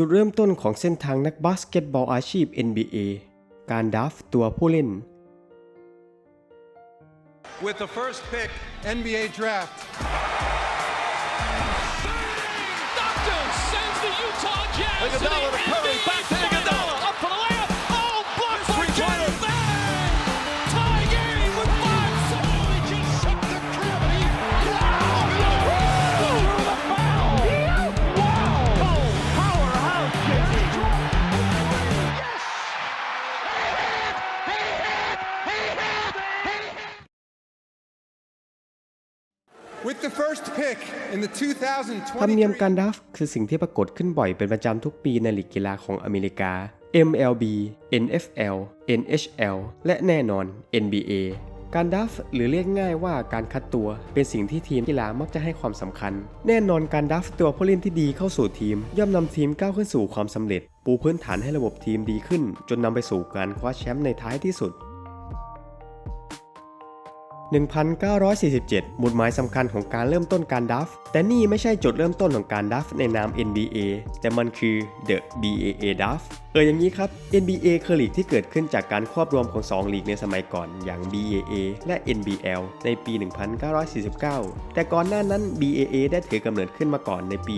จุดเริ่มต้นของเส้นทางนักบาสเกตบอลอาชีพ NBA การดราฟต์ตัวผู้เล่น With the first pick, NBA draft. Doctor sends the Utah Jazz to the Iguodala to Curry, NBA back to ธรรมเนียม2023การดราฟต์คือสิ่งที่ปรากฏขึ้นบ่อยเป็นประจำทุกปีในลีกกีฬาของอเมริกา MLB NFL NHL และแน่นอน NBA การดราฟหรือเรียกง่ายว่าการคัดตัวเป็นสิ่งที่ทีมกีฬามักจะให้ความสำคัญ แน่นอนการดราฟต์ตัวผู้เล่นที่ดีเข้าสู่ทีม ย่อมนำทีมก้าวขึ้นสู่ความสำเร็จ ปูพื้นฐานให้ระบบทีมดีขึ้น จนนำไปสู่การคว้าแชมป์ในท้ายที่สุด 1947 หมุดหมายสำคัญของการเริ่มต้นการดราฟแต่นี่ไม่ใช่จุดเริ่มต้นของการดราฟในนาม NBA แต่มันคือ The BAA Draft เอออย่างนี้ครับ NBA คือลีกที่เกิดขึ้นจากการควบรวมของ 2 ลีกในสมัยก่อนอย่าง BAA และ NBL ในปี 1949 แต่ก่อนหน้านั้น BAA ได้ถือกำเนิดขึ้นมาก่อนในปี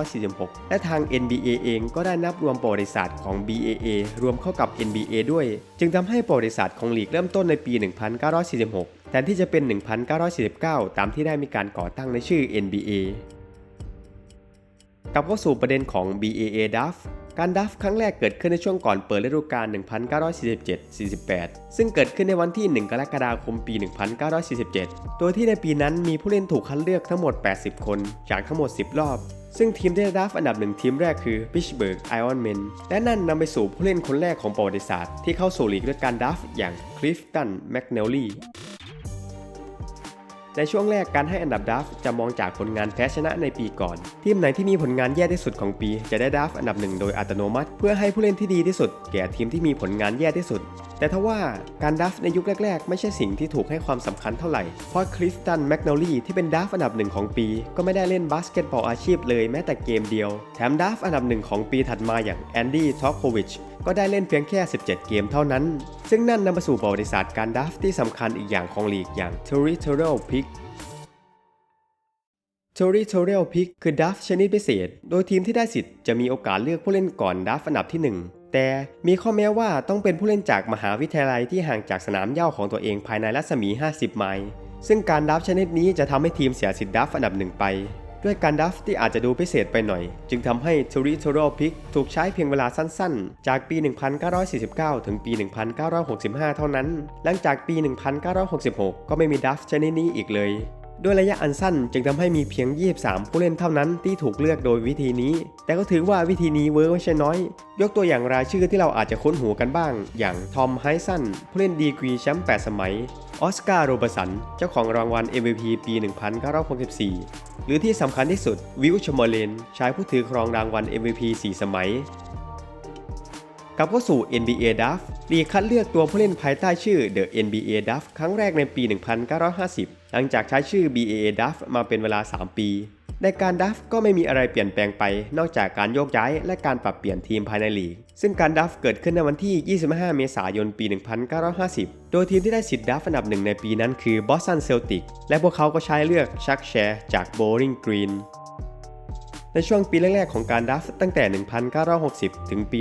1946 และทาง NBA เองก็ได้นับรวมประวัติศาสตร์ของ BAA รวมเข้ากับ NBA ด้วย จึงทำให้ประวัติศาสตร์ของลีกเริ่มต้นในปี 1946 แทนที่จะเป็น 1949 ตามที่ได้มีการก่อตั้งในชื่อ NBA กลับเข้าสู่ประเด็นของ BAA Draft การดัฟครั้งแรกเกิดขึ้นในช่วงก่อนเปิดฤดูกาล 1947-48 ซึ่งเกิดขึ้นในวันที่ 1 กรกฎาคมปี 1947 โดยที่ในปีนั้นมีผู้เล่นถูกคัดเลือกทั้งหมด 80 คน จากทั้งหมด 10 รอบ ซึ่งทีมที่ได้ดัฟอันดับหนึ่งทีมแรกคือ Pittsburgh Ironmen และนั่นนำไปสู่ผู้เล่นคนแรกของประวัติศาสตร์ ที่เข้าสู่ลีกด้วยการดัฟอย่าง Clifton McNally ในช่วงแรกการให้อันดับดัฟจะมองจากผลงานแพ้ชนะในปีก่อน ทีมไหนที่มีผลงานแย่ที่สุดของปี จะได้ดัฟอันดับหนึ่งโดยอัตโนมัติ เพื่อให้ผู้เล่นที่ดีที่สุด แก่ทีมที่มีผลงานแย่ที่สุด แต่ทว่าการดัฟในยุคแรกๆ ไม่ใช่สิ่งที่ถูกให้ความสำคัญเท่าไหร่ เพราะคริสตันแมกโนลีที่เป็นดัฟอันดับหนึ่งของปี ก็ไม่ได้เล่นบาสเกตบอลอาชีพเลยแม้แต่เกมเดียว แถมดัฟอันดับหนึ่งของปีถัดมาอย่างแอนดี้ท็อกโควิชก็ได้เล่นเพียงแค่ 17 เกมเท่านั้น ซึ่งนั่นนำไปสู่ประวัติศาสตร์การดัฟที่สำคัญอีกอย่างของลีกอย่าง territorial ก Territorial Pick คือดัฟชนิดพิเศษ โดยทีมที่ได้สิทธิ์จะมีโอกาสเลือกผู้เล่นก่อนดัฟอันดับที่ 1 แต่มีข้อแม้ว่าต้องเป็นผู้เล่นจากมหาวิทยาลัยที่ห่างจากสนามเย่าของตัวเองภายในรัศมี 50 ไมล์ ซึ่งการดัฟชนิดนี้จะทำให้ทีมเสียสิทธิ์ดัฟอันดับหนึ่งไป ด้วยการดัฟที่อาจจะดูพิเศษไปหน่อย จึงทำให้ Territorial Pick ถูกใช้เพียงเวลาสั้นๆ จากปี 1949 ถึงปี 1965 เท่านั้น หลังจากปี 1966 ก็ไม่มีดัฟชนิดนี้อีกเลย ด้วยระยะอันสั้นจึงทำให้มีเพียง 23 ผู้เล่นเท่านั้นที่ถูกเลือกโดยวิธีนี้ แต่ก็ถือว่าวิธีนี้เวิร์กไม่ใช่น้อย ยกตัวอย่างรายชื่อที่เราอาจจะคุ้นหูกันบ้าง อย่างทอมไฮสันผู้เล่นดีกรีแชมป์8สมัย ออสการ์โรเบร์สัน เจ้าของรางวัล MVP ปี 1964 หรือที่สำคัญที่สุดวิลชมเบอเลนชายผู้ถือครองรางวัล MVP 4 สมัยกลับเข้าสู่ NBA Draft ลีกคัดเลือกตัวผู้เล่นภายใต้ชื่อ The NBA Draft ครั้งแรกในปี 1950 หลังจากใช้ชื่อ BAA Draft มาเป็นเวลา 3 ปี ในการดัฟก็ไม่มีอะไรเปลี่ยนแปลงไป นอกจากการโยกย้ายและการปรับเปลี่ยนทีมภายในลีก ซึ่งการดัฟเกิดขึ้นในวันที่ 25 เมษายน ปี 1950 โดยทีมที่ได้สิทธิ์ดัฟอันดับหนึ่งในปีนั้นคือ Boston Celtics และพวกเขาก็ใช้เลือกชักแชร์จาก Bowling Green ในช่วงปีแรกๆของการดัฟตั้งแต่ 1960 ถึงปี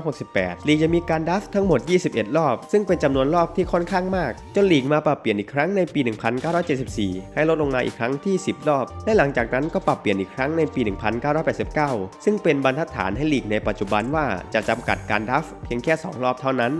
1968 ลีกจะมีการดัฟทั้งหมด 21 รอบ ซึ่งเป็นจำนวนรอบที่ค่อนข้างมาก จนลีกมาปรับเปลี่ยนอีกครั้งในปี 1974 ให้ลดลงมาอีกครั้งที่ 10 รอบ และหลังจากนั้นก็ปรับเปลี่ยนอีกครั้งในปี 1989 ซึ่งเป็นบรรทัดฐานให้ลีกในปัจจุบันว่าจะจำกัดการดัฟเพียงแค่ 2 รอบเท่านั้น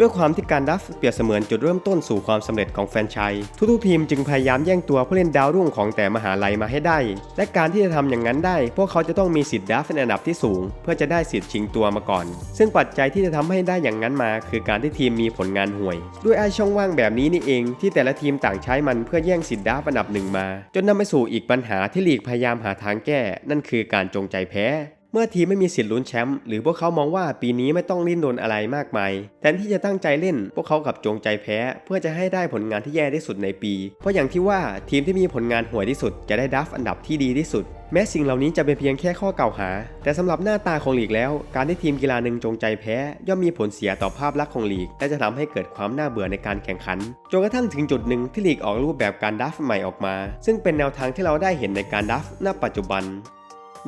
ด้วยความที่การดัฟเปรียบเสมือนจุดเริ่มต้นสู่ความสำเร็จของแฟนชส์ทุกๆทีมจึงพยายามแย่งตัวผู้เล่นดาวรุ่งของแต่มหาลัยมาให้ได้ และการที่จะทำอย่างนั้นได้ พวกเขาจะต้องมีสิทธิ์ดัฟในอันดับที่สูง เพื่อจะได้สิทธิ์ชิงตัวมาก่อน ซึ่งปัจจัยที่จะทำให้ได้อย่างนั้นมา คือการที่ทีมมีผลงานห่วย ด้วยไอช่องว่างแบบนี้นี่เองที่แต่ละทีมต่างใช้มันเพื่อแย่งสิทธิ์ดัฟอันดับหนึ่งมา จนนำไปสู่อีกปัญหาที่ลีกพยายามหาทางแก้ นั่นคือการจงใจแพ้ เมื่อทีมไม่มีสิทธิ์ลุ้นแชมป์หรือพวกเขามองว่าปีนี้ไม่ต้องลิ้นโดนอะไรมากมายแทนที่จะตั้งใจเล่น พวกเขากับจงใจแพ้ เพื่อจะให้ได้ผลงานที่แย่ที่สุดในปี เพราะอย่างที่ว่าทีมที่มีผลงานห่วยที่สุด จะได้ดัฟอันดับที่ดีที่สุด แม้สิ่งเหล่านี้จะเป็นเพียงแค่ข้อกล่าวหา แต่สำหรับหน้าตาของลีกแล้ว การที่ทีมกีฬาหนึ่งจงใจแพ้ ย่อมมีผลเสียต่อภาพลักษณ์ของลีก และจะทำให้เกิดความน่าเบื่อในการแข่งขันจนกระทั่งถึงจุดหนึ่งที่ลีกออกรูปแบบการดัฟใหม่ออกมา ซึ่งเป็นแนวทางที่เราได้เห็นในการดัฟณปัจจุบัน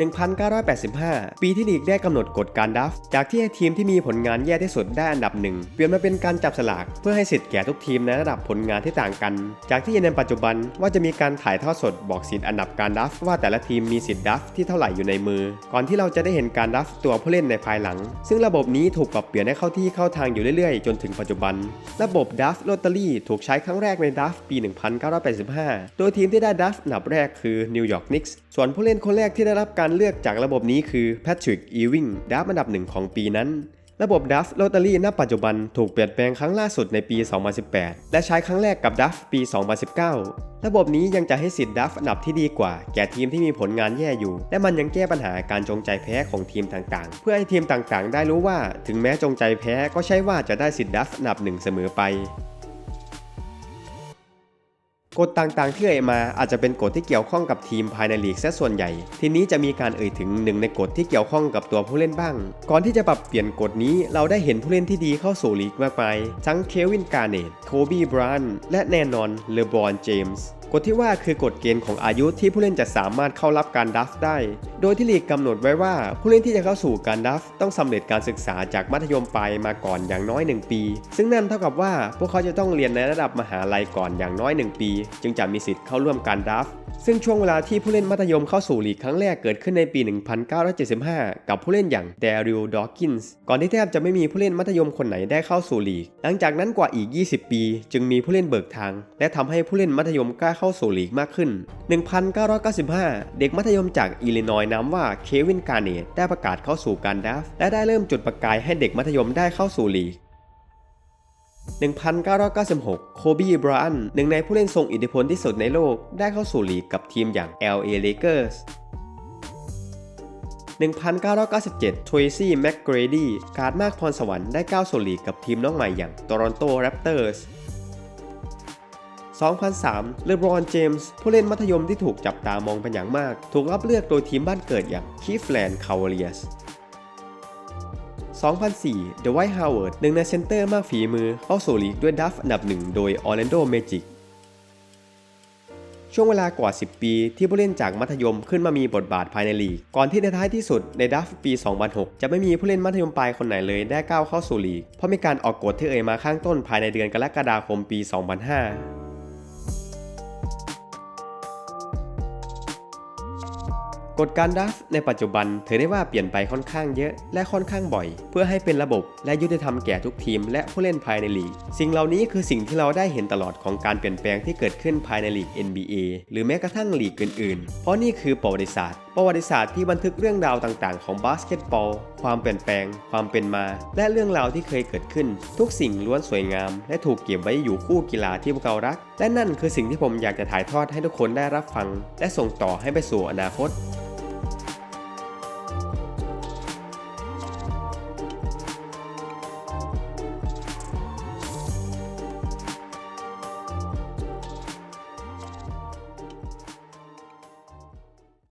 1985 ปีที่ลีกได้กำหนดกฎการดัฟ จากที่ให้ทีมที่มีผลงานแย่ที่สุดได้อันดับหนึ่งเปลี่ยนมาเป็นการจับสลาก เพื่อให้สิทธิ์แก่ทุกทีมในระดับผลงานที่ต่างกัน จากที่ในปัจจุบันว่าจะมีการถ่ายทอดสดบอกสิทธิ์อันดับการดัฟ ว่าแต่ละทีมมีสิทธิ์ดัฟที่เท่าไหร่อยู่ในมือ ก่อนที่เราจะได้เห็นการดัฟตัวผู้เล่นในภายหลัง ซึ่งระบบนี้ถูกปรับเปลี่ยนให้เข้าที่เข้าทางอยู่เรื่อยๆ จนถึงปัจจุบัน ระบบดัฟลอตเตอรี่ถูกใช้ครั้งแรกในดัฟปี 1985 โดยทีมที่ได้ดัฟอันดับแรกคือนิวยอร์กนิกส์ส่วนผู้เล่นคนแรกที่ได้รับการการเลือกจากระบบนี้คือแพทริกอีวิงดัฟอันดับหนึ่งของปีนั้น ระบบดัฟลอตเตอรี่ณปัจจุบันถูกเปลี่ยนแปลงครั้งล่าสุดในปี 2018 และใช้ครั้งแรกกับดัฟปี 2019 ระบบนี้ยังจะให้สิทธิ์ดัฟอันดับที่ดีกว่า แก่ทีมที่มีผลงานแย่อยู่ และมันยังแก้ปัญหาการจงใจแพ้ของทีมต่างๆ เพื่อให้ทีมต่างๆ ได้รู้ว่า ถึงแม้จงใจแพ้ก็ใช่ว่าจะได้สิทธิ์ดัฟอันดับหนึ่งเสมอไป กฎต่างๆที่เอ่ยมาอาจจะเป็นกฎที่เกี่ยวข้องกับทีมภายในลีกซะส่วนใหญ่ ทีนี้จะมีการเอ่ยถึงหนึ่งในกฎที่เกี่ยวข้องกับตัวผู้เล่นบ้าง ก่อนที่จะปรับเปลี่ยนกฎนี้เราได้เห็นผู้เล่นที่ดีเข้าสู่ลีกมากมาย ทั้งเควินการ์เนตโคบีบรานและแน่นอนเลบรอนเจมส์ กฎที่ว่าคือกฎเกณฑ์ของอายุที่ผู้เล่นจะสามารถเข้ารับการดัฟได้ โดยที่ลีกกำหนดไว้ว่าผู้เล่นที่จะเข้าสู่การดัฟต้องสำเร็จการศึกษาจากมัธยมปลายมาก่อนอย่างน้อย 1 ปี ซึ่งนั่นเท่ากับว่าพวกเขาจะต้องเรียนในระดับมหาลัยก่อนอย่างน้อย 1 ปี จึงจะมีสิทธิ์เข้าร่วมการดัฟ ซึ่งช่วงเวลาที่ผู้เล่นมัธยมเข้าสู่ลีกครั้งแรกเกิดขึ้นในปี 1975 กับผู้เล่นอย่างเดริลดอ w กินส์ก่อนที่แทบจะไม่มีผู้เล่นมัธยมคนไหนได้เข้าสู่ลีก หลังจากนั้นกว่าอีก 20 ปี จึงมีผู้เล่นเบิกทาง และทำให้ผู้เล่นมัธยมกล้าเข้าสู่ลีกมากขึ้น 1995 เด็กมัธยมจากอิลลินอยส์นามว่าเควินการ์เนตได้ประกาศเข้าสู่การดัฟและได้เริ่มจุดประกายให้เด็กมัธยมได้เข้าสู่ลีก 1996 โคบีบรอันหนึ่งในผู้เล่นทรงอิทธิพลที่สุดในโลก ได้เข้าสู่ลีกกับทีมอย่าง LA Lakers 1997 Tracy McGrady การ์ดมากพรสวรรค์ได้ก้าวสู่ลีกกับทีมน้องใหม่อย่าง Toronto Raptors 2003 เลบรอน เจมส์ ผู้เล่นมัธยมที่ถูกจับตามองเป็นอย่างมาก ถูกรับเลือกโดยทีมบ้านเกิดอย่าง Cleveland Cavaliers 2004 The White Howard หนึ่งในเซนเตอร์มากฝีมือเข้าสู่ลีกด้วยดัฟอันดับหนึ่งโดย Orlando Magic ช่วงเวลากว่า 10 ปีที่ผู้เล่นจากมัธยมขึ้นมามีบทบาทภายในลีก ก่อนที่ในท้ายที่สุดในดัฟปี 2006 จะไม่มีผู้เล่นมัธยมปลายคนไหนเลยได้ก้าวเข้าสู่ลีก เพราะมีการออกกฎที่เอ่ยมาข้างต้นภายในเดือนกรกฎาคมปี 2005 กฎการดัฟในปัจจุบันถือได้ว่าเปลี่ยนไปค่อนข้างเยอะและค่อนข้างบ่อย เพื่อให้เป็นระบบและยุติธรรมแก่ทุกทีมและผู้เล่นภายในลีก สิ่งเหล่านี้คือสิ่งที่เราได้เห็นตลอดของการเปลี่ยนแปลงที่เกิดขึ้นภายในลีก NBA หรือแม้กระทั่งลีกอื่นๆ เพราะนี่คือประวัติศาสตร์ ประวัติศาสตร์ที่บันทึกเรื่องราวต่างๆ ของบาสเกตบอล ความเปลี่ยนแปลง ความเป็นมา และเรื่องราวที่เคยเกิดขึ้น ทุกสิ่งล้วนสวยงาม และถูกเก็บไว้อยู่คู่กีฬาที่พวกเรารัก และนั่นคือสิ่งที่ผมอยากจะถ่ายทอดให้ทุกคนได้รับฟัง และส่งต่อให้ไปสู่อนาคต